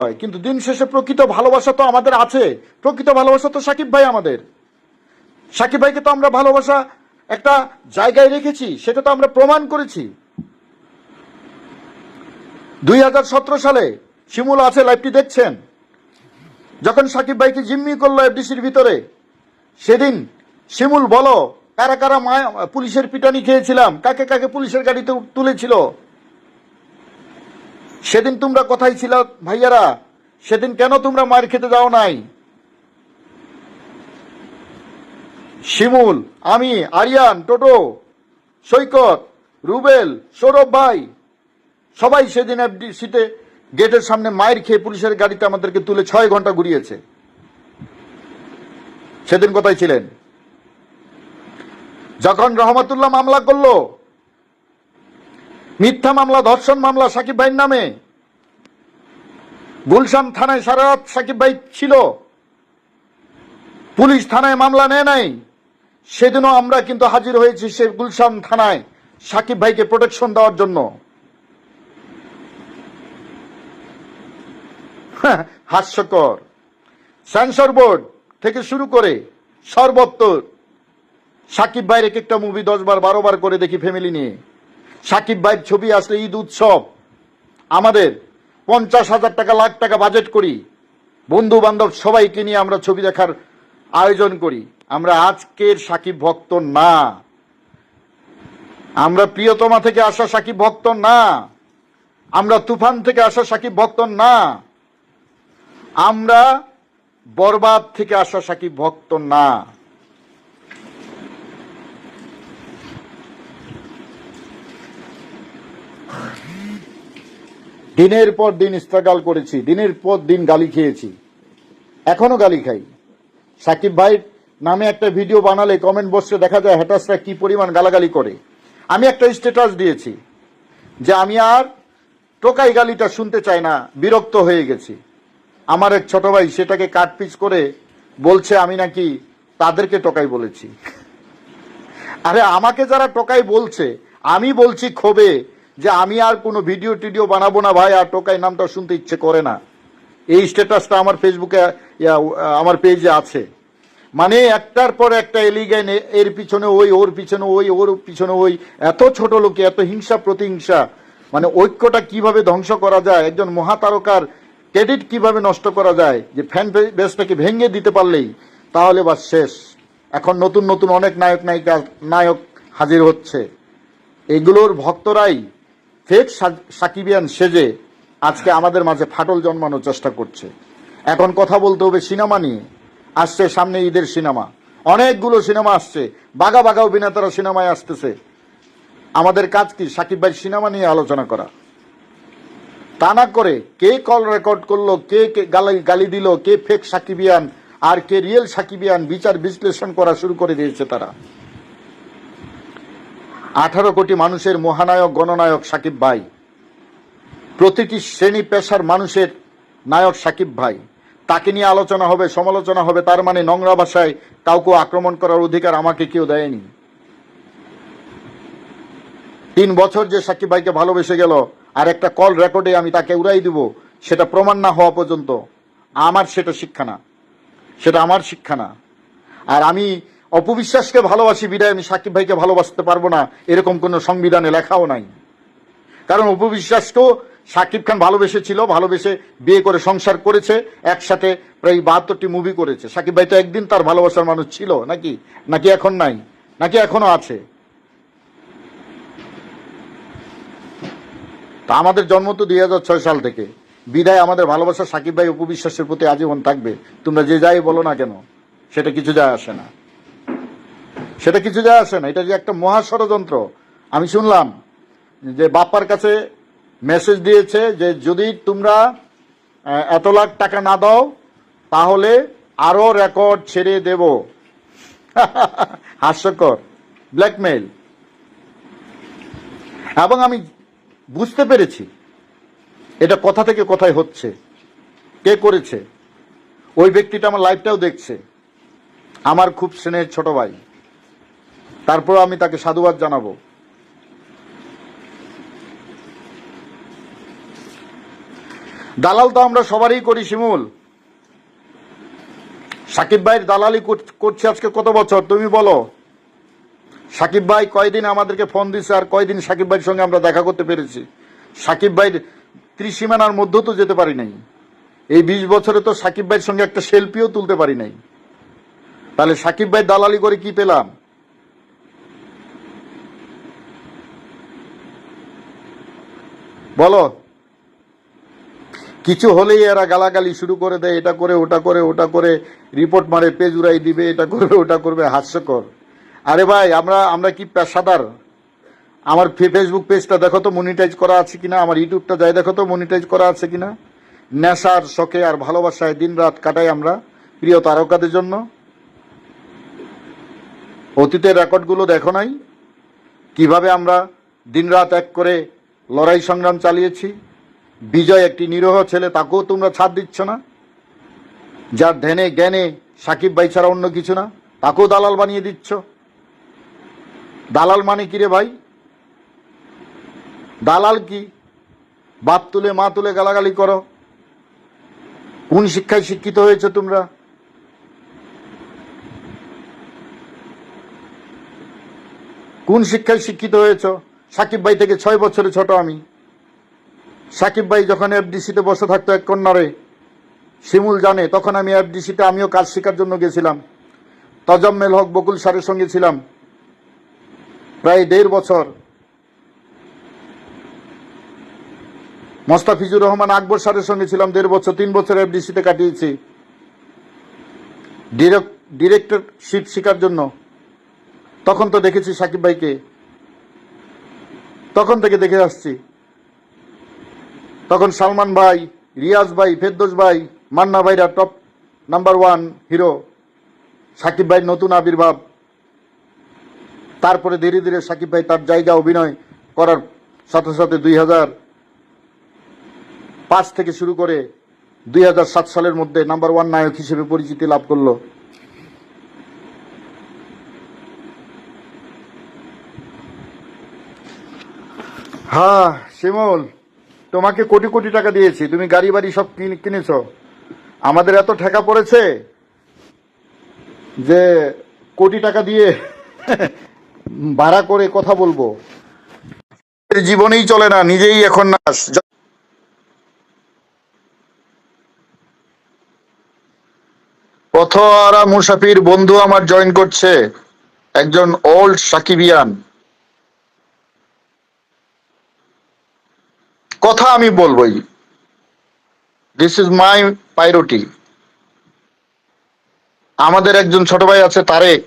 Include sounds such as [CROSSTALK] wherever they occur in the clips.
হয়। কিন্তু দিন শেষে প্রকৃত ভালোবাসা তো আমাদের আছে। প্রকৃত ভালোবাসা তো সাকিব ভাই আমাদের। সাকিব ভাইকে তো আমরা ভালোবাসা একটা জায়গায় রেখেছি, সেটা তো আমরা প্রমাণ করেছি। দুই হাজার সতেরো সালে শিমুল আছে, লাইভটি দেখছেন? যখন সাকিব ভাইকে জিম্মি করল এফডিসির ভিতরে, সেদিন শিমুল, বলো, কারা কারা মায়, পুলিশের পিটানি খেয়েছিলাম, কাকে কাকে পুলিশের গাড়িতে তুলেছিল? সেদিন তোমরা কোথায় ছিল, ভাইয়ারা? সেদিন কেন তোমরা মার খেতে যাও নাই? শিমুল, আমি, আরিয়ান, টোটো, সৈকত, রুবেল, সৌরভ ভাই, সবাই সেদিন এফডিসিতে গেটের সামনে মায়ের খেয়ে পুলিশের গাড়িতে আমাদেরকে তুলে ছয় ঘণ্টা ঘুরিয়েছে। সেদিন কোথায় ছিলেন? যখন রহমতুল্লাহ মামলা করল? মিথ্যা মামলা ধর্ষণ মামলা সাকিব ভাইয়ের নামে। গুলশান থানায় সারা রাত সাকিব ভাই ছিল। পুলিশ থানায় মামলা নেয় নাই। সেদিনও আমরা কিন্তু হাজির হয়েছি সে গুলশান থানায় সাকিব ভাইকে প্রোটেকশন দেওয়ার জন্য। হ্যাঁ, হাস্যকর। সেন্সর বোর্ড থেকে শুরু করে সর্বত্র সাকিব ভাইয়ের এক একটা মুভি দশ বার বারো বার করে দেখি ফ্যামিলি নিয়ে। সাকিব ভাইয়ের ছবি আসলে ঈদ উৎসব। আমাদের পঞ্চাশ হাজার টাকা, লাখ টাকা বাজেট করি। বন্ধু বান্ধব সবাইকে নিয়ে আমরা ছবি দেখার আয়োজন করি। আমরা আজকের সাকিব ভক্ত না। আমরা প্রিয়তমা থেকে আসা সাকিব ভক্ত না। আমরা তুফান থেকে আসা সাকিব ভক্ত না। আমরা বরবাদ থেকে আসা সাকিব ভক্ত না। দিনের পর দিন স্ট্রাগল করেছি, দিনের পর দিন গালি খেয়েছি। এখনও গালি খাই। সাকিব ভাই নামে একটা ভিডিও বানালে কমেন্ট বক্সে দেখা যায় হ্যাটাসরা কি পরিমাণ গালাগালি করে। আমি একটা স্ট্যাটাস দিয়েছি যে আমি আর টোকাই গালিটা শুনতে চাই না, বিরক্ত হয়ে গেছি। আমার এক ছোট ভাই সেটাকে কাটপিচ করে বলছে, আমি নাকি তাদেরকে টোকাই বলেছি। আরে আমাকে যারা টোকাই বলছে, আমি বলছি ক্ষোভে যে আমি আর কোনো ভিডিও টিডিও বানাবো না ভাই, আর টোকাই নামটা শুনতে ইচ্ছে করে না। এই স্ট্যাটাসটা আমার ফেসবুকে আমার পেজে আছে। মানে একটার পর একটা এলিগেন এর পিছনে ওই, ওর পিছনে ওই, ওর পিছনে ওই, এত ছোট লোকে, এত হিংসা প্রতিহিংসা। মানে ঐক্যটা কীভাবে ধ্বংস করা যায়, একজন মহাতারকার ক্রেডিট কীভাবে নষ্ট করা যায়, যে ফ্যান বেসটাকে ভেঙে দিতে পারলেই, তাহলে বা শেষ। এখন নতুন নতুন অনেক নায়ক নায়িকা নায়ক হাজির হচ্ছে। এগুলোর ভক্তরাই ফেক সাকিবিয়ান সেজে আজকে আমাদের মাঝে ফাটল জন্মানোর চেষ্টা করছে। এখন কথা বলতে হবে সিনেমা নিয়ে। আসছে সামনে ঈদের সিনেমা। অনেকগুলো সিনেমা আসছে। বাঘা বাঘা অভিনেতারা সিনেমায় আসতেছে। আমাদের কাজ কি? সাকিব ভাই সিনেমা নিয়ে আলোচনা করা। তা না করে কে কল রেকর্ড করল, কে কে গালি গালি দিল, কে ফেক সাকিবিয়ান আর কে রিয়েল সাকিবিয়ান বিচার বিশ্লেষণ করা শুরু করে দিয়েছে তারা। আঠারো কোটি মানুষের মহানায়ক, গণনায়ক সাকিব ভাই। প্রতিটি শ্রেণি পেশার মানুষের নায়ক সাকিব ভাই। তাকে নিয়ে আলোচনা হবে, সমালোচনা হবে, তার মানে নোংরা ভাষায় কাউকে আক্রমণ করার অধিকার আমাকে কেউ দেয়নি। তিন বছর যে সাকিব ভাইকে ভালোবেসে গেল, আর একটা কল রেকর্ডে আমি তাকে উড়াই দিব, সেটা প্রমাণ না হওয়া পর্যন্ত। আমার সেটা শিক্ষা না। সেটা আমার শিক্ষা না। আর আমি অপবিশ্বাসকে ভালোবাসি বিদায়, আমি সাকিব ভাইকে ভালোবাসতে পারব না। এরকম কোনো সংবিধানে লেখাও নাই। কারণ অপবিশ্বাসকেও সাকিব খান ভালোবেসেছিল, ভালোবেসে বিয়ে করে সংসার করেছে, একসাথে প্রায় বাহাত্তরটি মুভি করেছে। সাকিব ভাই তো একদিন তার ভালোবাসার মানুষ ছিল, নাকি? নাকি এখন নাই? নাকি এখনও আছে? তা আমাদের জন্ম তো দুই হাজার ছয় সাল থেকে। বিদায় আমাদের ভালোবাসা সাকিব ভাই উপবিশ্বাসের প্রতি আজীবন থাকবে। তোমরা যে যাই বলো না কেন, সেটা কিছু যায় আসে না। সেটা কিছু যায় আসে না, এটা যে একটা মহা ষড়যন্ত্র। আমি শুনলাম যে বাপ্পার কাছে মেসেজ দিয়েছে যে যদি তোমরা এত লাখ টাকা না দাও, তাহলে আরও রেকর্ড ছেড়ে দেব। [LAUGHS] হাস্যকর ব্ল্যাকমেইল এবং আমি বুঝতে পেরেছি এটা কথা থেকে কথায় হচ্ছে, কে করেছে। ওই ব্যক্তিটা আমার লাইফটাও দেখছে। আমার খুব স্নেহের ছোট ভাই। তারপর আমি তাকে সাধুবাদ জানাব। দালাল তো আমরা সবারই করি, শিমুল। সাকিব ভাইয়ের দালালি কর- করছে আজকে কত বছর? তুমি বলো। সাকিব ভাই কয়দিন আমাদেরকে ফোন দিছে আর কয়দিন সাকিব ভাইয়ের সঙ্গে আমরা দেখা করতে পেরেছি? সাকিব ভাইয়ের ত্রিসীমানার মধ্যেও তো যেতে পারি নাই। এই বিশ বছরে তো সাকিব ভাইয়ের সঙ্গে একটা সেলফিও তুলতে পারি নাই। তাহলে সাকিব ভাই দালালি করে কি পেলাম? বলো। কিছু হলেই এরা গালাগালি শুরু করে দেয়, এটা করে, ওটা করে ওটা করে রিপোর্ট মারে পেজ উড়াই দিবে, এটা করবে, ওটা করবে, হাস্যকর। আরে ভাই, আমরা আমরা কি পেশাদার? আমার ফেসবুক পেজটা দেখো তো মনিটাইজ করা আছে কিনা? আমার ইউটিউবটা যাই দেখো তো মনিটাইজ করা আছে কিনা? নেশার শখে আর ভালোবাসায় দিন রাত কাটাই আমরা প্রিয় তারকাদের জন্য। অতীতের রেকর্ডগুলো দেখো নাই? কীভাবে আমরা দিনরাত এক করে লড়াই সংগ্রাম চালিয়েছি। বিজয় একটি নিরহ ছেলে, তাকেও তোমরা ছাড় দিচ্ছ না। যার ধ্যানে, জ্ঞানে সাকিব ভাই ছাড়া অন্য কিছু না, তাকেও দালাল বানিয়ে দিচ্ছ। দালাল মানে কি রে ভাই? দালাল কি? বাপ তুলে, মা তুলে গালাগালি করো। কোন শিক্ষায় শিক্ষিত হয়েছে তোমরা? কোন শিক্ষায় শিক্ষিত হয়েছ? সাকিব ভাই থেকে ছয় বছরে ছোট আমি। সাকিব ভাই যখন এফডিসিতে বসে থাকতো এক কন্যারে, শিমুল জানে, তখন আমি এফডিসিতে আমিও কাজ শেখার জন্য গেছিলাম। তজম্মেল হক, বকুল স্যারের সঙ্গে ছিলাম। প্রায় দেড় বছর। মোস্তাফিজুর রহমান আকবর স্যারের সঙ্গে ছিলাম দেড় বছর, তিন বছর এফডিসিতে কাটিয়েছি। ডিরেক্টরশিপ শেখার জন্য। তখন তো দেখেছি সাকিব ভাইকে। তখন থেকে দেখে আসছি। তখন সালমান ভাই, রিয়াজ ভাই, ফেরদোস ভাই, মান্না ভাইরা top number one hero Shakib ভাই নতুন আবির্ভাব। তারপরে ধীরে ধীরে সাকিব ভাই তার জায়গা অভিনয় করার সাথে সাথে দুই হাজার পাঁচ থেকে শুরু করে দুই হাজার সাত সালের মধ্যে নাম্বার ওয়ান নায়ক হিসেবে পরিচিতি লাভ করল। হ্যাঁ শিমুল, তোমাকে কোটি কোটি টাকা দিয়েছি। তুমি গাড়ি বাড়ি সব কিন- কিনেছো। আমাদের এত ঠেকা পড়েছে যে কোটি টাকা দিয়ে [LAUGHS] ভাড়া করে কথা বলব। জীবনেই চলে না, নিজেই এখন নাশ। পথহারা মুসাফির বন্ধু আমার জয়েন করছে, একজন ওল্ড সাকিবিয়ান। কথা আমি বলবই। দিস ইজ মাই পাইরোটি আমাদের একজন ছোট ভাই আছে তারেক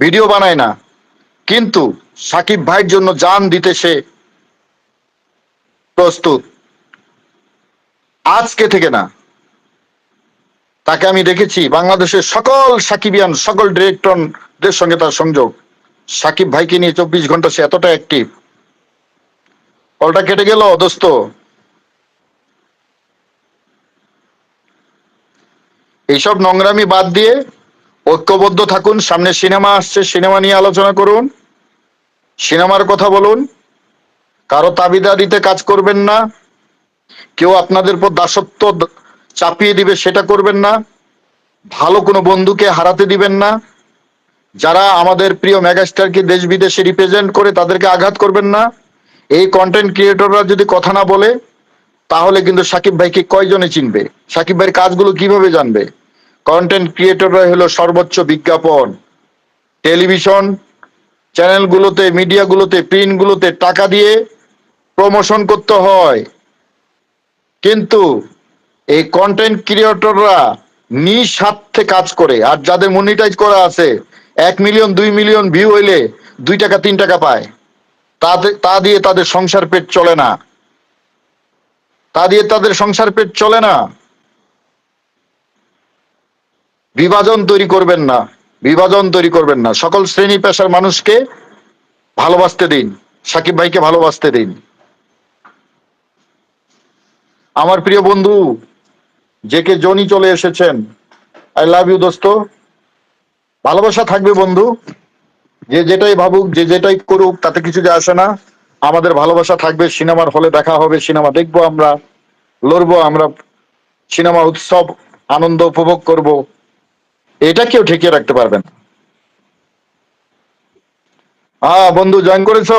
ভিডিও বানায় না। কিন্তু সাকিব ভাইয়ের জন্য যান দিতে সে প্রস্তুত। আজকে থেকে না। তাকে আমি দেখেছি, বাংলাদেশের সকল সাকিবিয়ান, সকল ডিরেক্টরদের সঙ্গে তার সংযোগ। সাকিব ভাইকে নিয়ে চব্বিশ ঘণ্টা সে এতটা অ্যাক্টিভ কলটা কেটে গেল, দোস্ত। এইসব নোংরামি বাদ দিয়ে ঐক্যবদ্ধ থাকুন, সামনে সিনেমা আসছে, সিনেমা নিয়ে আলোচনা করুন, সিনেমার কথা বলুন, কারও তাবিদারিতে কাজ করবেন না, কেউ আপনাদের উপর দাসত্ব চাপিয়ে দিবে, সেটা করবেন না, ভালো কোনো বন্ধুকে হারাতে দিবেন না, যারা আমাদের প্রিয় মেগাস্টারকে দেশ বিদেশে রিপ্রেজেন্ট করে তাদেরকে আঘাত করবেন না এই কন্টেন্ট ক্রিয়েটররা যদি কথা না বলে, তাহলে কিন্তু সাকিব ভাইকে কয়জনে চিনবে? সাকিব ভাইয়ের কাজগুলো কীভাবে জানবে? কন্টেন্ট ক্রিয়েটররা হলো সর্বোচ্চ বিজ্ঞাপন। টেলিভিশন চ্যানেলগুলোতে মিডিয়াগুলোতে প্রিন্টগুলোতে টাকা দিয়ে প্রমোশন করতে হয়। কিন্তু এই কন্টেন্ট ক্রিয়েটররা নিঃস্বার্থে কাজ করে, আর যাদের মনিটাইজ করা আছে, এক মিলিয়ন দুই মিলিয়ন ভিউ হইলে দুই টাকা, তিন টাকা পায়। তা দিয়ে তাদের সংসার পেট চলে না। তা দিয়ে তাদের সংসার পেট চলে না। বিভাজন তৈরি করবেন না, বিভাজন তৈরি করবেন না। সকল শ্রেণি পেশার মানুষকে ভালোবাসতে দিন, সাকিব ভাইকে ভালোবাসতে দিন। আমার প্রিয় বন্ধু, যে কে জনি চলে এসেছেন, আই লাভ ইউ দোস্ত। ভালোবাসা থাকবে বন্ধু। যে যেটাই ভাবুক যে যেটাই করুক তাতে কিছু যায় আসে না। আমাদের ভালোবাসা থাকবে সিনেমার হলে দেখা হবে সিনেমা দেখব আমরা লড়বো আমরা সিনেমা উৎসব আনন্দ উপভোগ করব। এটা কেউ ঠেকিয়ে রাখতে পারবেন হ্যাঁ বন্ধু জয়েন করেছ?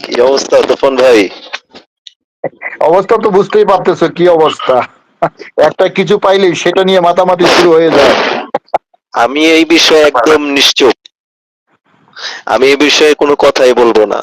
কি অবস্থা তুফান ভাই? অবস্থা তো বুঝতেই পারতেছো কি অবস্থা? একটা কিছু পাইলেই সেটা নিয়ে মাতামাতি শুরু হয়ে যায়। আমি এই বিষয়ে একদম নিশ্চুপ। আমি এই বিষয়ে কোনো কথাই বলব না।